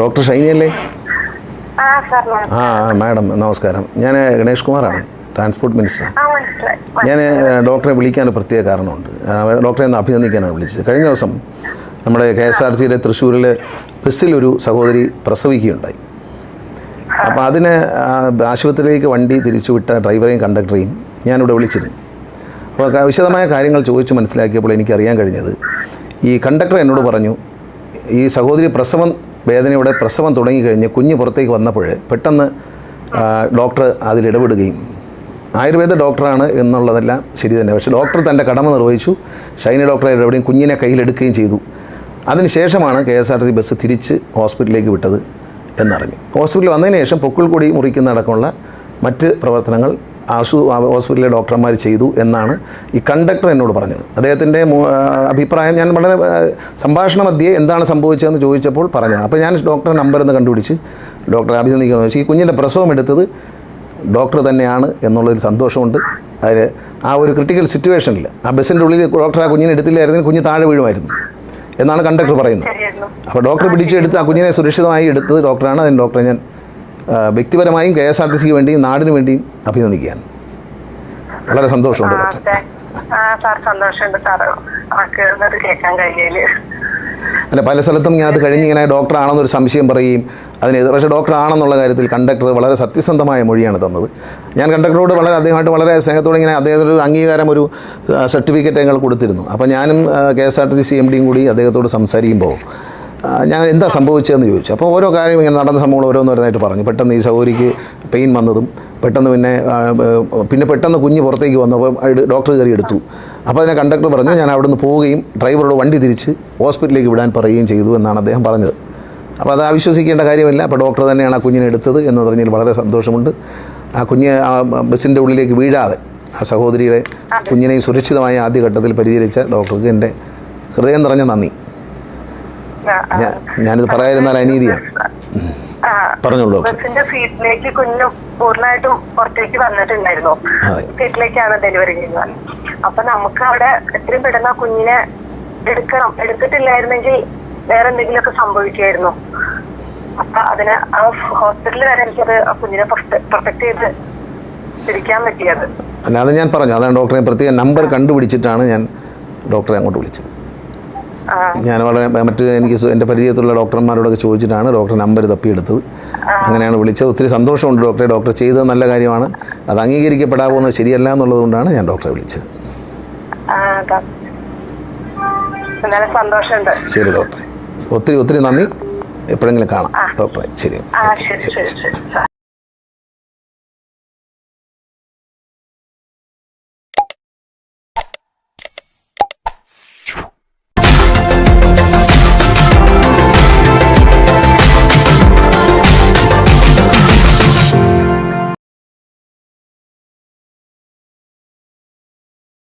Doctor ഷൈനിയല്ലേ? ആ madam നമസ്കാരം. ഞാൻ ഗണേഷ് കുമാറാണ് ട്രാൻസ്പോർട്ട് മിനിസ്റ്റർ ഞാൻ ഡോക്ടറെ വിളിക്കാൻ പ്രത്യേക കാരണമുണ്ട്. ഡോക്ടറെ ഒന്ന് അഭിനന്ദിക്കാനാണ് വിളിച്ചത്. കഴിഞ്ഞ ദിവസം നമ്മുടെ കെ എസ് ആർ സിയുടെ തൃശ്ശൂരിൽ ബസ്സിലൊരു സഹോദരി പ്രസവിക്കുകയുണ്ടായി. അപ്പോൾ അതിന് ആശുപത്രിയിലേക്ക് വണ്ടി തിരിച്ചുവിട്ട ഡ്രൈവറെയും കണ്ടക്ടറെയും ഞാനിവിടെ വിളിച്ചിരുന്നു. അപ്പോൾ വിശദമായ കാര്യങ്ങൾ ചോദിച്ചു മനസ്സിലാക്കിയപ്പോൾ എനിക്കറിയാൻ കഴിഞ്ഞത് ഈ കണ്ടക്ടർ എന്നോട് പറഞ്ഞു ഈ സഹോദരി പ്രസവം വേദനയോടെ പ്രസവം തുടങ്ങിക്കഴിഞ്ഞ് കുഞ്ഞ് പുറത്തേക്ക് വന്നപ്പോൾ പെട്ടെന്ന് ഡോക്ടർ അതിലിടപെടുകയും ആയുർവേദ ഡോക്ടറാണ് എന്നുള്ളതെല്ലാം ശരി തന്നെ. പക്ഷേ ഡോക്ടർ തന്റെ കടമ നിർവഹിച്ചു. ഷൈനി ഡോക്ടറെ ഇടപെടുകയും കുഞ്ഞിനെ കയ്യിലെടുക്കുകയും ചെയ്തു. അതിനുശേഷമാണ് K S R T bus തിരിച്ച് ഹോസ്പിറ്റലിലേക്ക് വിട്ടത് എന്നറിഞ്ഞു. ഹോസ്പിറ്റലിൽ വന്നതിന് ശേഷം പൊക്കിൾ കൂടി മുറിക്കുന്നതടക്കമുള്ള മറ്റ് പ്രവർത്തനങ്ങൾ ആശു ഹോസ്പിറ്റലിലെ ഡോക്ടർമാർ ചെയ്തു എന്നാണ് ഈ കണ്ടക്ടർ എന്നോട് പറഞ്ഞത്. അദ്ദേഹത്തിന്റെ അഭിപ്രായം ഞാൻ വളരെ സംഭാഷണ മധ്യേ എന്താണ് സംഭവിച്ചതെന്ന് ചോദിച്ചപ്പോൾ പറഞ്ഞത്. അപ്പോൾ ഞാൻ ഡോക്ടറെ നമ്പർ എന്ന് കണ്ടുപിടിച്ച് ഡോക്ടറെ അഭിനന്ദിക്കണമെന്ന് വെച്ചാൽ ഈ കുഞ്ഞിന്റെ പ്രസവം എടുത്തത് ഡോക്ടർ തന്നെയാണ് എന്നുള്ളൊരു സന്തോഷമുണ്ട്. അതിൽ ആ ഒരു ക്രിട്ടിക്കൽ സിറ്റുവേഷനിൽ ആ ബസ്സിന്റെ ഉള്ളിൽ ഡോക്ടർ ആ കുഞ്ഞിനെ എടുത്തില്ലായിരുന്നു കുഞ്ഞ് താഴെ വീഴുമായിരുന്നു എന്നാണ് കണ്ടക്ടർ പറയുന്നത്. അപ്പോൾ ഡോക്ടർ പിടിച്ചെടുത്ത് ആ കുഞ്ഞിനെ സുരക്ഷിതമായി എടുത്തത് ഡോക്ടറാണ്. അതിന് ഡോക്ടറെ ഞാൻ വ്യക്തിപരമായും കെ എസ് ആർ ടി സിക്ക് വേണ്ടിയും നാടിനു വേണ്ടിയും അഭിനന്ദിക്കുകയാണ്. വളരെ സന്തോഷമുണ്ട് ഡോക്ടർ. സാർ. സന്തോഷമുണ്ട് കേൾക്കാൻ കഴിയൽ അല്ല പല സ്ഥലത്തും ഞാൻ അത് കഴിഞ്ഞ് ഇങ്ങനെ ഡോക്ടറാണെന്നൊരു സംശയം പറയുകയും അതിനെതിരെ പക്ഷേ ഡോക്ടറാണെന്നുള്ള കാര്യത്തിൽ കണ്ടക്ടർ വളരെ സത്യസന്ധമായ മൊഴിയാണ് തന്നത്. ഞാൻ കണ്ടക്ടറോട് വളരെ അദ്ദേഹമായിട്ട് വളരെ സ്നേഹത്തോടെ ഇങ്ങനെ അദ്ദേഹത്തിന് ഒരു അംഗീകാരം ഒരു സർട്ടിഫിക്കറ്റ് ഞങ്ങൾ കൊടുത്തിരുന്നു. അപ്പോൾ ഞാനും K S R T C M ഡിയും കൂടി അദ്ദേഹത്തോട് സംസാരിക്കുമ്പോൾ ഞാൻ എന്താ സംഭവിച്ചതെന്ന് ചോദിച്ചു. അപ്പോൾ ഓരോ കാര്യം ഇങ്ങനെ നടന്ന സംഭവങ്ങൾ ഓരോന്നോരോന്നായിട്ട് പറഞ്ഞു. പെട്ടെന്ന് ഈ സഹോദരിക്ക് പെയിൻ വന്നതും പെട്ടെന്ന് പിന്നെ പിന്നെ പെട്ടെന്ന് കുഞ്ഞ് പുറത്തേക്ക് വന്നു. അപ്പോൾ ഡോക്ടർ കയറി എടുത്തു. അപ്പോൾ അതിനെ കണ്ടക്ടർ പറഞ്ഞു ഞാൻ അവിടെ നിന്ന് പോവുകയും ഡ്രൈവറോട് വണ്ടി തിരിച്ച് ഹോസ്പിറ്റലിലേക്ക് വിടാൻ പറയുകയും ചെയ്തു എന്നാണ് അദ്ദേഹം പറഞ്ഞത്. അപ്പോൾ അത് അവിശ്വസിക്കേണ്ട കാര്യമില്ല. അപ്പോൾ ഡോക്ടർ തന്നെയാണ് ആ കുഞ്ഞിനെ എടുത്തത് എന്ന് പറഞ്ഞതിൽ വളരെ സന്തോഷമുണ്ട്. ആ കുഞ്ഞ് ആ ബസ്സിന്റെ ഉള്ളിലേക്ക് വീഴാതെ ആ സഹോദരിയുടെ കുഞ്ഞിനെയും സുരക്ഷിതമായ ആദ്യഘട്ടത്തിൽ പരിചരിച്ച ഡോക്ടർക്ക് എന്റെ ഹൃദയം നിറഞ്ഞ നന്ദി. ഞാനിത് പറയാതിരുന്നാൽ അനീതിയാണ് പറഞ്ഞോളൂ ബസിന്റെ സീറ്റിലേക്ക് കുഞ്ഞു പൂർണമായിട്ടും പുറത്തേക്ക് വന്നിട്ടുണ്ടായിരുന്നു. സീറ്റിലേക്കാണ് ഡെലിവറി ചെയ്യുന്നത്. അപ്പൊ നമുക്ക് അവിടെ എത്രയും പെട്ടെന്ന് കുഞ്ഞിനെ എടുക്കണം. എടുത്തിട്ടില്ലായിരുന്നെങ്കിൽ വേറെ എന്തെങ്കിലുമൊക്കെ സംഭവിക്കായിരുന്നു അപ്പൊ അതിന് ആ ഹോസ്പിറ്റലിൽ വരെ എനിക്കത് ആ കുഞ്ഞിനെ പ്രൊട്ടക്ട് ചെയ്ത് തിരിക്കാൻ പറ്റിയത്. അല്ലാതെ ഞാൻ പറഞ്ഞു. അതാണ് ഡോക്ടറെ പ്രത്യേക നമ്പർ കണ്ടുപിടിച്ചിട്ടാണ് ഞാൻ ഡോക്ടറെ അങ്ങോട്ട് വിളിച്ചത്. ഞാൻ വളരെ മറ്റ് എനിക്ക് എന്റെ പരിചയത്തിലുള്ള ഡോക്ടർമാരോടൊക്കെ ചോദിച്ചിട്ടാണ് ഡോക്ടർ നമ്പർ തപ്പിയെടുത്തത്. അങ്ങനെയാണ് വിളിച്ചത്. ഒത്തിരി സന്തോഷമുണ്ട് ഡോക്ടറെ. ഡോക്ടർ ചെയ്തത് നല്ല കാര്യമാണ്. അത് അംഗീകരിക്കപ്പെടാവുന്നത് ശരിയല്ല എന്നുള്ളതുകൊണ്ടാണ് ഞാൻ ഡോക്ടറെ വിളിച്ചത്. ശരി ഡോക്ടറെ. ഒത്തിരി ഒത്തിരി നന്ദി. എപ്പോഴെങ്കിലും കാണാം. ഡോക്ടറെ ശരി ശരി. ശരി.